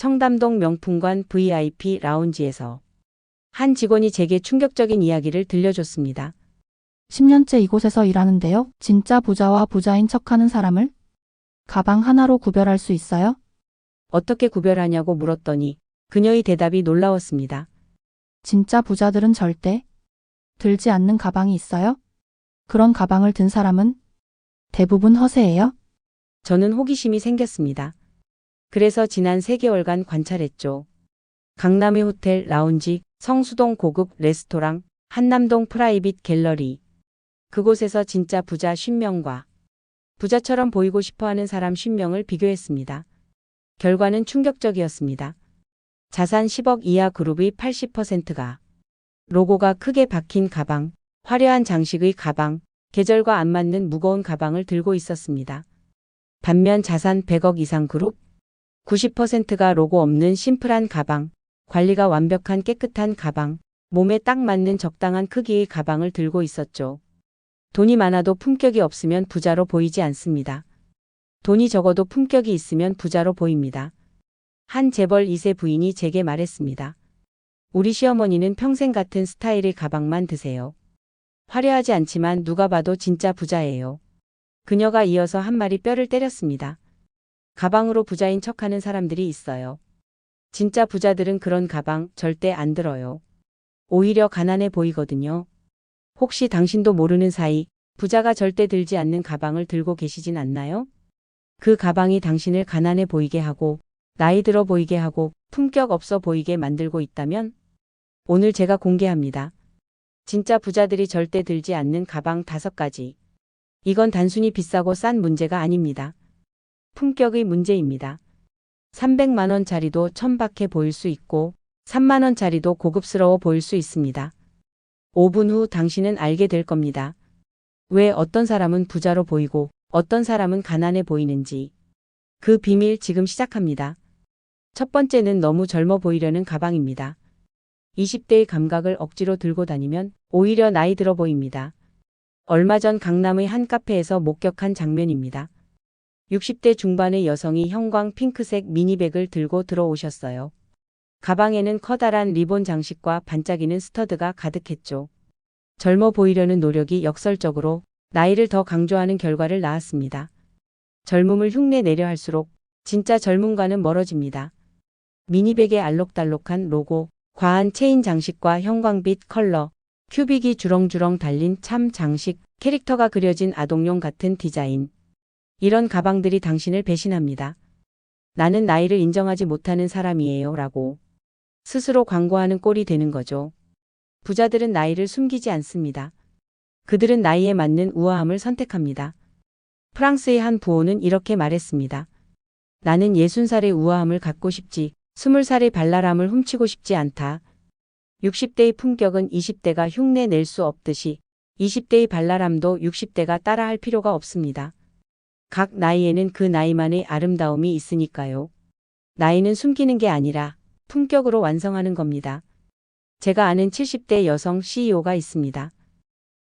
청담동 명품관 VIP 라운지에서 한 직원이 제게 충격적인 이야기를 들려줬습니다. 10년째 이곳에서 일하는데요. 진짜 부자와 부자인 척하는 사람을 가방 하나로 구별할 수 있어요? 어떻게 구별하냐고 물었더니 그녀의 대답이 놀라웠습니다. 진짜 부자들은 절대 들지 않는 가방이 있어요? 그런 가방을 든 사람은 대부분 허세예요? 저는 호기심이 생겼습니다. 그래서 지난 3개월간 관찰했죠. 강남의 호텔 라운지, 성수동 고급 레스토랑, 한남동 프라이빗 갤러리. 그곳에서 진짜 부자 50명과 부자처럼 보이고 싶어 하는 사람 50명을 비교했습니다. 결과는 충격적이었습니다. 자산 10억 이하 그룹의 80%가 로고가 크게 박힌 가방, 화려한 장식의 가방, 계절과 안 맞는 무거운 가방을 들고 있었습니다. 반면 자산 100억 이상 그룹 90%가 로고 없는 심플한 가방, 관리가 완벽한 깨끗한 가방, 몸에 딱 맞는 적당한 크기의 가방을 들고 있었죠. 돈이 많아도 품격이 없으면 부자로 보이지 않습니다. 돈이 적어도 품격이 있으면 부자로 보입니다. 한 재벌 2세 부인이 제게 말했습니다. 우리 시어머니는 평생 같은 스타일의 가방만 드세요. 화려하지 않지만 누가 봐도 진짜 부자예요. 그녀가 이어서 한 마리 뼈를 때렸습니다. 가방으로 부자인 척하는 사람들이 있어요. 진짜 부자들은 그런 가방 절대 안 들어요. 오히려 가난해 보이거든요. 혹시 당신도 모르는 사이 부자가 절대 들지 않는 가방을 들고 계시진 않나요? 그 가방이 당신을 가난해 보이게 하고 나이 들어 보이게 하고 품격 없어 보이게 만들고 있다면 오늘 제가 공개합니다. 진짜 부자들이 절대 들지 않는 가방 다섯 가지. 이건 단순히 비싸고 싼 문제가 아닙니다. 품격의 문제입니다. 300만원짜리도 천박해 보일 수 있고 3만원짜리도 고급스러워 보일 수 있습니다. 5분 후 당신은 알게 될 겁니다. 왜 어떤 사람은 부자로 보이고 어떤 사람은 가난해 보이는지. 그 비밀 지금 시작합니다. 첫 번째는 너무 젊어 보이려는 가방입니다. 20대의 감각을 억지로 들고 다니면 오히려 나이 들어 보입니다. 얼마 전 강남의 한 카페에서 목격한 장면입니다. 60대 중반의 여성이 형광 핑크색 미니백을 들고 들어오셨어요. 가방에는 커다란 리본 장식과 반짝이는 스터드가 가득했죠. 젊어 보이려는 노력이 역설적으로 나이를 더 강조하는 결과를 낳았습니다. 젊음을 흉내 내려 할수록 진짜 젊음과는 멀어집니다. 미니백의 알록달록한 로고, 과한 체인 장식과 형광빛 컬러, 큐빅이 주렁주렁 달린 참 장식, 캐릭터가 그려진 아동용 같은 디자인. 이런 가방들이 당신을 배신합니다. 나는 나이를 인정하지 못하는 사람이에요 라고 스스로 광고하는 꼴이 되는 거죠. 부자들은 나이를 숨기지 않습니다. 그들은 나이에 맞는 우아함을 선택합니다. 프랑스의 한 부호는 이렇게 말했습니다. 나는 60살의 우아함을 갖고 싶지, 20살의 발랄함을 훔치고 싶지 않다. 60대의 품격은 20대가 흉내 낼 수 없듯이 20대의 발랄함도 60대가 따라할 필요가 없습니다. 각 나이에는 그 나이만의 아름다움이 있으니까요. 나이는 숨기는 게 아니라 품격으로 완성하는 겁니다. 제가 아는 70대 여성 CEO가 있습니다.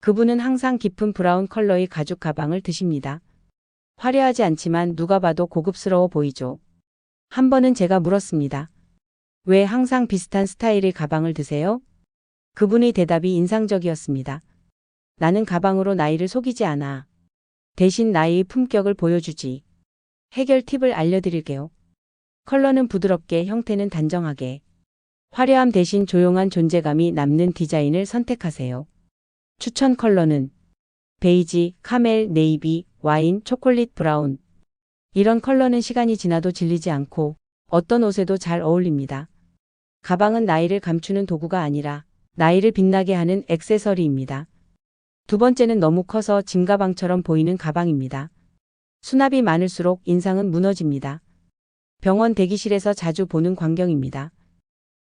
그분은 항상 깊은 브라운 컬러의 가죽 가방을 드십니다. 화려하지 않지만 누가 봐도 고급스러워 보이죠. 한 번은 제가 물었습니다. 왜 항상 비슷한 스타일의 가방을 드세요? 그분의 대답이 인상적이었습니다. 나는 가방으로 나이를 속이지 않아. 대신 나이의 품격을 보여주지. 해결 팁을 알려드릴게요. 컬러는 부드럽게, 형태는 단정하게. 화려함 대신 조용한 존재감이 남는 디자인을 선택하세요. 추천 컬러는 베이지, 카멜, 네이비, 와인, 초콜릿 브라운. 이런 컬러는 시간이 지나도 질리지 않고 어떤 옷에도 잘 어울립니다. 가방은 나이를 감추는 도구가 아니라 나이를 빛나게 하는 액세서리입니다. 두 번째는 너무 커서 짐 가방처럼 보이는 가방입니다. 수납이 많을수록 인상은 무너집니다. 병원 대기실에서 자주 보는 광경입니다.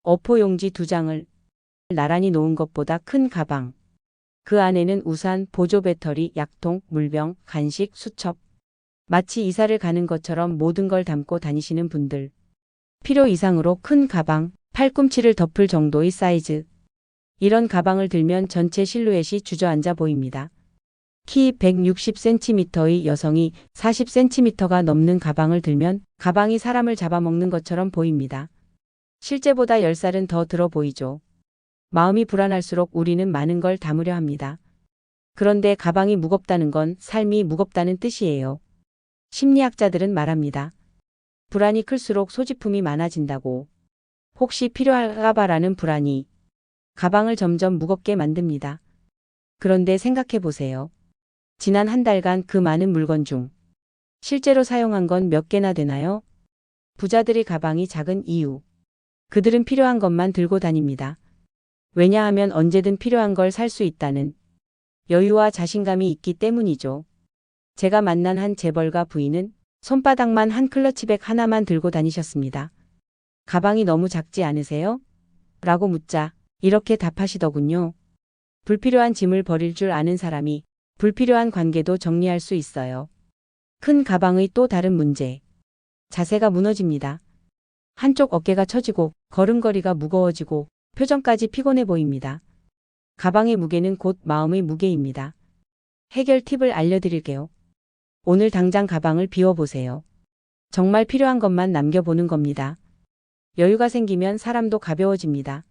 어포 용지 두 장을 나란히 놓은 것보다 큰 가방. 그 안에는 우산, 보조 배터리, 약통, 물병, 간식, 수첩. 마치 이사를 가는 것처럼 모든 걸 담고 다니시는 분들. 필요 이상으로 큰 가방, 팔꿈치를 덮을 정도의 사이즈. 이런 가방을 들면 전체 실루엣이 주저앉아 보입니다. 키 160cm의 여성이 40cm가 넘는 가방을 들면 가방이 사람을 잡아먹는 것처럼 보입니다. 실제보다 10살은 더 들어 보이죠. 마음이 불안할수록 우리는 많은 걸 담으려 합니다. 그런데 가방이 무겁다는 건 삶이 무겁다는 뜻이에요. 심리학자들은 말합니다. 불안이 클수록 소지품이 많아진다고. 혹시 필요할까봐라는 불안이 가방을 점점 무겁게 만듭니다. 그런데 생각해 보세요. 지난 한 달간 그 많은 물건 중 실제로 사용한 건 몇 개나 되나요? 부자들이 가방이 작은 이유. 그들은 필요한 것만 들고 다닙니다. 왜냐하면 언제든 필요한 걸 살 수 있다는 여유와 자신감이 있기 때문이죠. 제가 만난 한 재벌가 부인은 손바닥만 한 클러치백 하나만 들고 다니셨습니다. 가방이 너무 작지 않으세요? 라고 묻자 이렇게 답하시더군요. 불필요한 짐을 버릴 줄 아는 사람이 불필요한 관계도 정리할 수 있어요. 큰 가방의 또 다른 문제. 자세가 무너집니다. 한쪽 어깨가 처지고 걸음걸이가 무거워지고 표정까지 피곤해 보입니다. 가방의 무게는 곧 마음의 무게입니다. 해결 팁을 알려드릴게요. 오늘 당장 가방을 비워보세요. 정말 필요한 것만 남겨보는 겁니다. 여유가 생기면 사람도 가벼워집니다.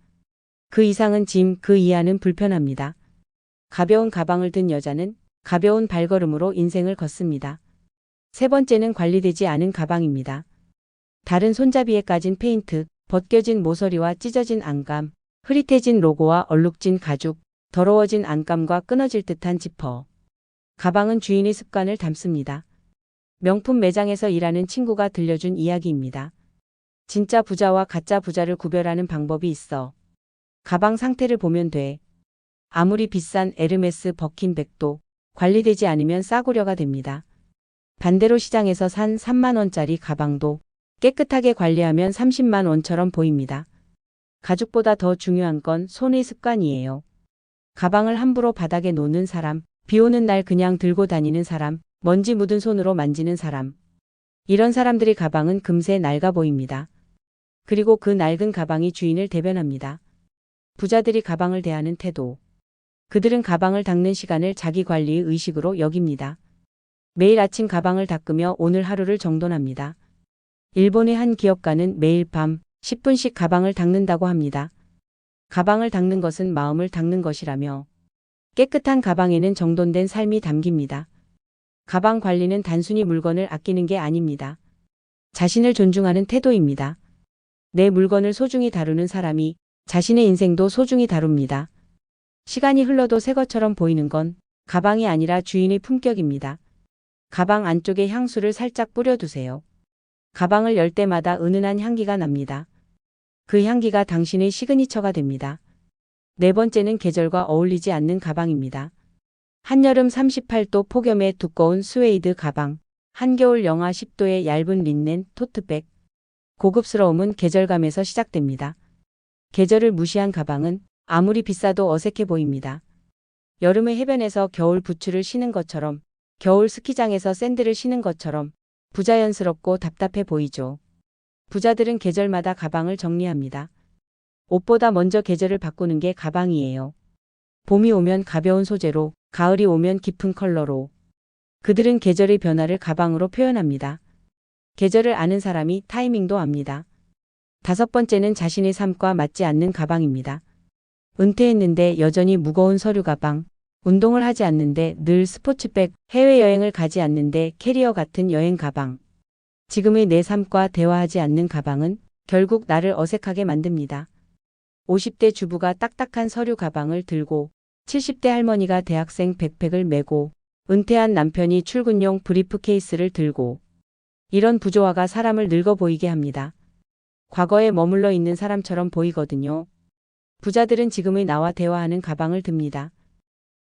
그 이상은 짐, 그 이하는 불편합니다. 가벼운 가방을 든 여자는 가벼운 발걸음으로 인생을 걷습니다. 세 번째는 관리되지 않은 가방입니다. 다른 손잡이에 까진 페인트, 벗겨진 모서리와 찢어진 안감, 흐릿해진 로고와 얼룩진 가죽, 더러워진 안감과 끊어질 듯한 지퍼. 가방은 주인의 습관을 담습니다. 명품 매장에서 일하는 친구가 들려준 이야기입니다. 진짜 부자와 가짜 부자를 구별하는 방법이 있어. 가방 상태를 보면 돼. 아무리 비싼 에르메스 버킨백도 관리되지 않으면 싸구려가 됩니다. 반대로 시장에서 산 3만 원짜리 가방도 깨끗하게 관리하면 30만 원처럼 보입니다. 가죽보다 더 중요한 건 손의 습관이에요. 가방을 함부로 바닥에 놓는 사람, 비 오는 날 그냥 들고 다니는 사람, 먼지 묻은 손으로 만지는 사람. 이런 사람들이 가방은 금세 낡아 보입니다. 그리고 그 낡은 가방이 주인을 대변합니다. 부자들이 가방을 대하는 태도. 그들은 가방을 닦는 시간을 자기 관리의 의식으로 여깁니다. 매일 아침 가방을 닦으며 오늘 하루를 정돈합니다. 일본의 한 기업가는 매일 밤 10분씩 가방을 닦는다고 합니다. 가방을 닦는 것은 마음을 닦는 것이라며 깨끗한 가방에는 정돈된 삶이 담깁니다. 가방 관리는 단순히 물건을 아끼는 게 아닙니다. 자신을 존중하는 태도입니다. 내 물건을 소중히 다루는 사람이 자신의 인생도 소중히 다룹니다. 시간이 흘러도 새 것처럼 보이는 건 가방이 아니라 주인의 품격입니다. 가방 안쪽에 향수를 살짝 뿌려두세요. 가방을 열 때마다 은은한 향기가 납니다. 그 향기가 당신의 시그니처가 됩니다. 네 번째는 계절과 어울리지 않는 가방입니다. 한여름 38도 폭염의 두꺼운 스웨이드 가방, 한겨울 영하 10도의 얇은 린넨 토트백. 고급스러움은 계절감에서 시작됩니다. 계절을 무시한 가방은 아무리 비싸도 어색해 보입니다. 여름의 해변에서 겨울 부츠를 신은 것처럼, 겨울 스키장에서 샌들을 신은 것처럼 부자연스럽고 답답해 보이죠. 부자들은 계절마다 가방을 정리합니다. 옷보다 먼저 계절을 바꾸는 게 가방이에요. 봄이 오면 가벼운 소재로, 가을이 오면 깊은 컬러로. 그들은 계절의 변화를 가방으로 표현합니다. 계절을 아는 사람이 타이밍도 압니다. 다섯 번째는 자신의 삶과 맞지 않는 가방입니다. 은퇴했는데 여전히 무거운 서류 가방, 운동을 하지 않는데 늘 스포츠백, 해외여행을 가지 않는데 캐리어 같은 여행 가방. 지금의 내 삶과 대화하지 않는 가방은 결국 나를 어색하게 만듭니다. 50대 주부가 딱딱한 서류 가방을 들고 70대 할머니가 대학생 백팩을 메고 은퇴한 남편이 출근용 브리프 케이스를 들고 이런 부조화가 사람을 늙어 보이게 합니다. 과거에 머물러 있는 사람처럼 보이거든요. 부자들은 지금의 나와 대화하는 가방을 듭니다.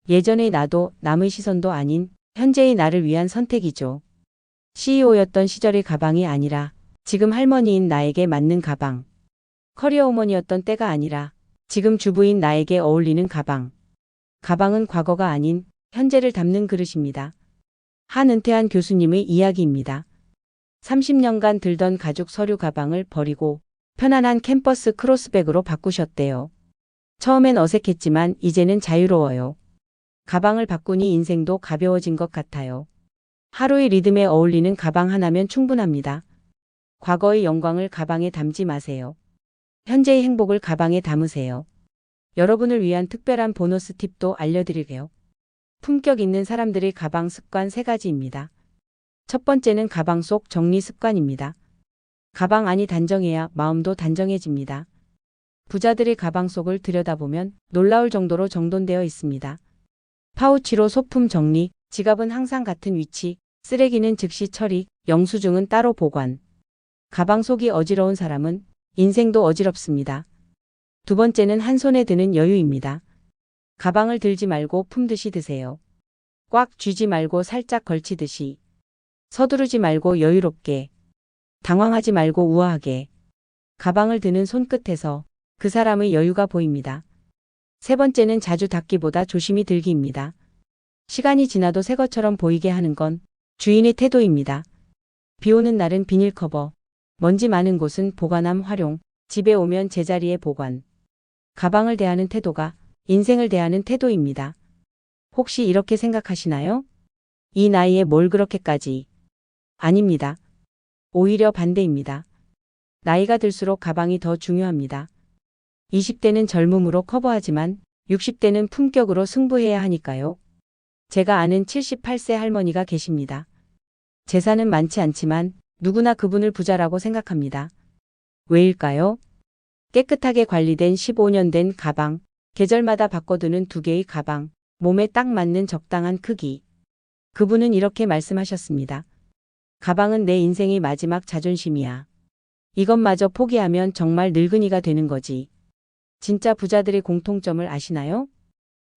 예전의 나도 남의 시선도 아닌 현재의 나를 위한 선택이죠. CEO였던 시절의 가방이 아니라 지금 할머니인 나에게 맞는 가방. 커리어 우먼이었던 때가 아니라 지금 주부인 나에게 어울리는 가방. 가방은 과거가 아닌 현재를 담는 그릇입니다. 한 은퇴한 교수님의 이야기입니다. 30년간 들던 가죽 서류 가방을 버리고 편안한 캠퍼스 크로스백으로 바꾸셨대요. 처음엔 어색했지만 이제는 자유로워요. 가방을 바꾸니 인생도 가벼워진 것 같아요. 하루의 리듬에 어울리는 가방 하나면 충분합니다. 과거의 영광을 가방에 담지 마세요. 현재의 행복을 가방에 담으세요. 여러분을 위한 특별한 보너스 팁도 알려드릴게요. 품격 있는 사람들의 가방 습관 세 가지입니다. 첫 번째는 가방 속 정리 습관입니다. 가방 안이 단정해야 마음도 단정해집니다. 부자들의 가방 속을 들여다보면 놀라울 정도로 정돈되어 있습니다. 파우치로 소품 정리, 지갑은 항상 같은 위치, 쓰레기는 즉시 처리, 영수증은 따로 보관. 가방 속이 어지러운 사람은 인생도 어지럽습니다. 두 번째는 한 손에 드는 여유입니다. 가방을 들지 말고 품듯이 드세요. 꽉 쥐지 말고 살짝 걸치듯이. 서두르지 말고 여유롭게. 당황하지 말고 우아하게. 가방을 드는 손끝에서 그 사람의 여유가 보입니다. 세 번째는 자주 닦기보다 조심히 들기입니다. 시간이 지나도 새 것처럼 보이게 하는 건 주인의 태도입니다. 비 오는 날은 비닐 커버, 먼지 많은 곳은 보관함 활용, 집에 오면 제자리에 보관. 가방을 대하는 태도가 인생을 대하는 태도입니다. 혹시 이렇게 생각하시나요? 이 나이에 뭘 그렇게까지? 아닙니다. 오히려 반대입니다. 나이가 들수록 가방이 더 중요합니다. 20대는 젊음으로 커버하지만 60대는 품격으로 승부해야 하니까요. 제가 아는 78세 할머니가 계십니다. 재산은 많지 않지만 누구나 그분을 부자라고 생각합니다. 왜일까요? 깨끗하게 관리된 15년 된 가방, 계절마다 바꿔두는 두 개의 가방, 몸에 딱 맞는 적당한 크기. 그분은 이렇게 말씀하셨습니다. 가방은 내 인생의 마지막 자존심이야. 이것마저 포기하면 정말 늙은이가 되는 거지. 진짜 부자들의 공통점을 아시나요?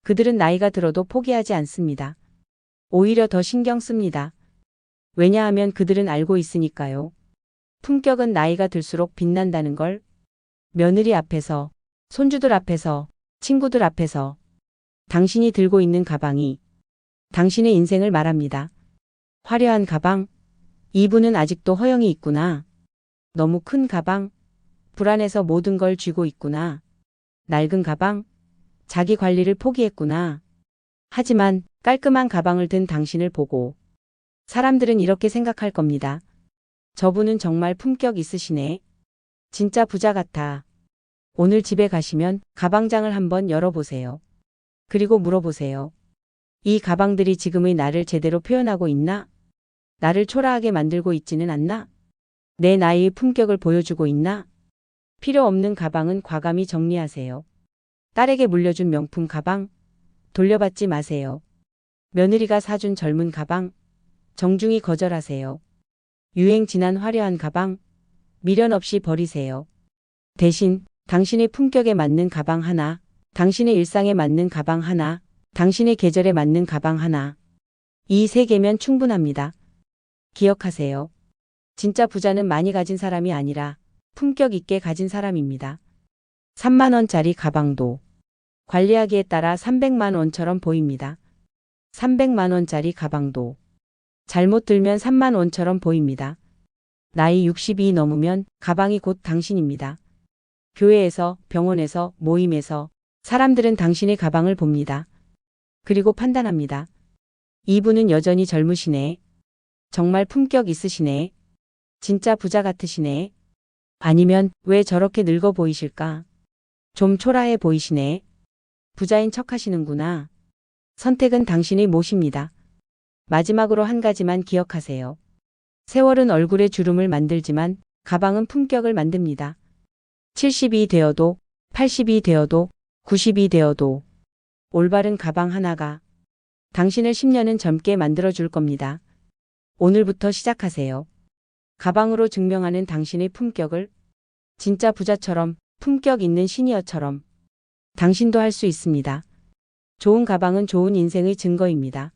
그들은 나이가 들어도 포기하지 않습니다. 오히려 더 신경 씁니다. 왜냐하면 그들은 알고 있으니까요. 품격은 나이가 들수록 빛난다는 걸 며느리 앞에서, 손주들 앞에서, 친구들 앞에서 당신이 들고 있는 가방이 당신의 인생을 말합니다. 화려한 가방, 이분은 아직도 허영이 있구나. 너무 큰 가방, 불안해서 모든 걸 쥐고 있구나. 낡은 가방, 자기 관리를 포기했구나. 하지만 깔끔한 가방을 든 당신을 보고 사람들은 이렇게 생각할 겁니다. 저분은 정말 품격 있으시네. 진짜 부자 같아. 오늘 집에 가시면 가방장을 한번 열어보세요. 그리고 물어보세요. 이 가방들이 지금의 나를 제대로 표현하고 있나? 나를 초라하게 만들고 있지는 않나? 내 나이의 품격을 보여주고 있나? 필요 없는 가방은 과감히 정리하세요. 딸에게 물려준 명품 가방, 돌려받지 마세요. 며느리가 사준 젊은 가방, 정중히 거절하세요. 유행 지난 화려한 가방, 미련 없이 버리세요. 대신 당신의 품격에 맞는 가방 하나, 당신의 일상에 맞는 가방 하나, 당신의 계절에 맞는 가방 하나. 이 세 개면 충분합니다. 기억하세요. 진짜 부자는 많이 가진 사람이 아니라 품격 있게 가진 사람입니다. 3만원짜리 가방도 관리하기에 따라 300만원처럼 보입니다. 300만원짜리 가방도 잘못 들면 3만원처럼 보입니다. 나이 60이 넘으면 가방이 곧 당신입니다. 교회에서, 병원에서, 모임에서 사람들은 당신의 가방을 봅니다. 그리고 판단합니다. 이분은 여전히 젊으시네. 정말 품격 있으시네. 진짜 부자 같으시네. 아니면 왜 저렇게 늙어 보이실까? 좀 초라해 보이시네. 부자인 척 하시는구나. 선택은 당신의 몫입니다. 마지막으로 한 가지만 기억하세요. 세월은 얼굴에 주름을 만들지만 가방은 품격을 만듭니다. 70이 되어도 80이 되어도 90이 되어도 올바른 가방 하나가 당신을 10년은 젊게 만들어 줄 겁니다. 오늘부터 시작하세요. 가방으로 증명하는 당신의 품격을 진짜 부자처럼 품격 있는 시니어처럼 당신도 할 수 있습니다. 좋은 가방은 좋은 인생의 증거입니다.